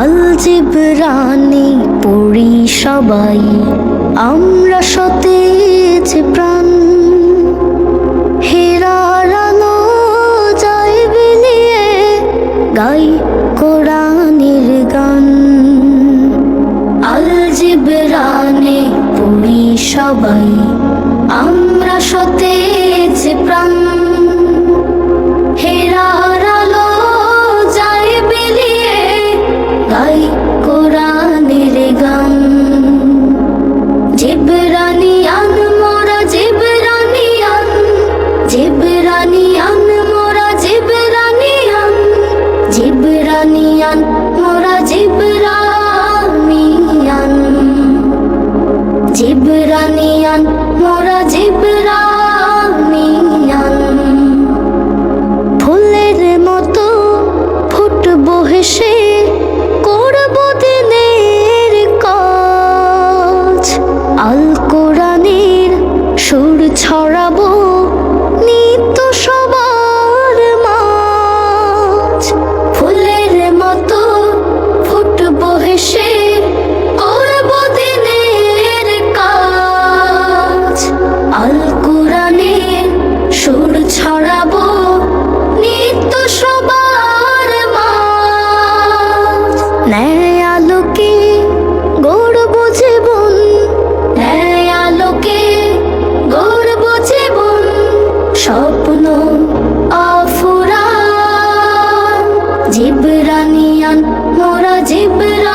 আল জিবরানি পড়ি সবাই, আমরা সতেজ প্রাণ। আলো যায় বিলিয়ে গাই কোরআনের গান। আল জিবরানি পড়ি সবাই, আমরা সতেজ প্রাণ। জিবরানিয়ান মোরা জিবরানিয়ান। জিবরানিয়ান মোরা জিবরানিয়ান। জিবরানিয়ান মোরা জিবরানিয়ান জিবরানিয়ান মোরা জিবরানিয়ান জিবরানিয়ান মোরা জিবরানিয়ান।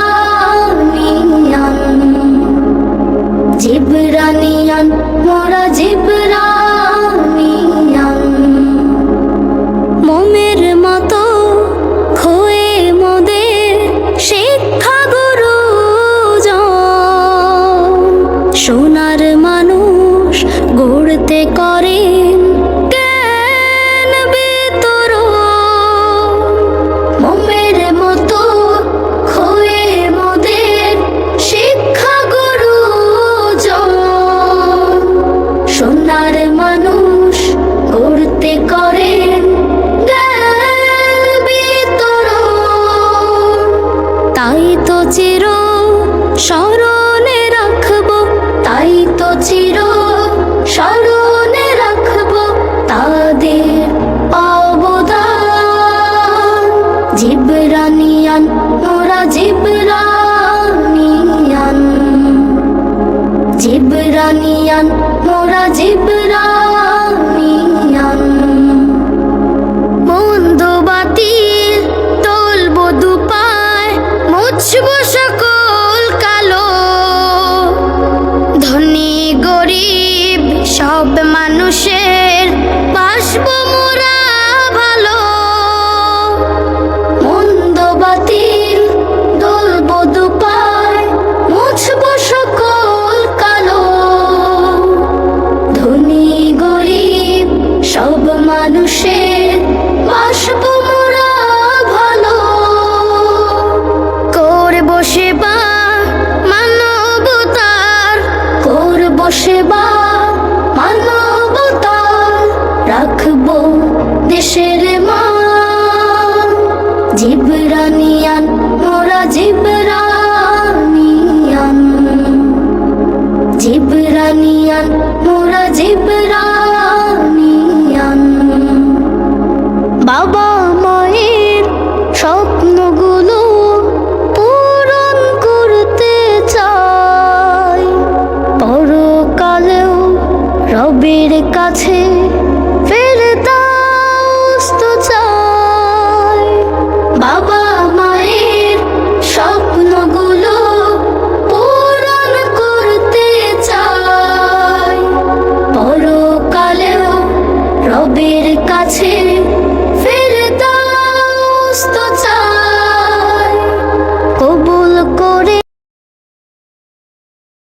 জিবরানিয়ান মোরা জিবরানিয়ান। জিবরানিয়ান, মোরা জিবরানিয়ান। জিবরানিয়ান, মোরা জিবরানিয়ান। মন্দ বাতিল, তলব দুপায়, মুছব সকল কালো। ধনী গরিব, সব মানুষের সেবা মানবতার রাখব দেশের মান। জিবরানিয়ান মোরা জিবরানিয়ান। জিবরানিয়ান মোরা জিবরানিয়ান। বাবা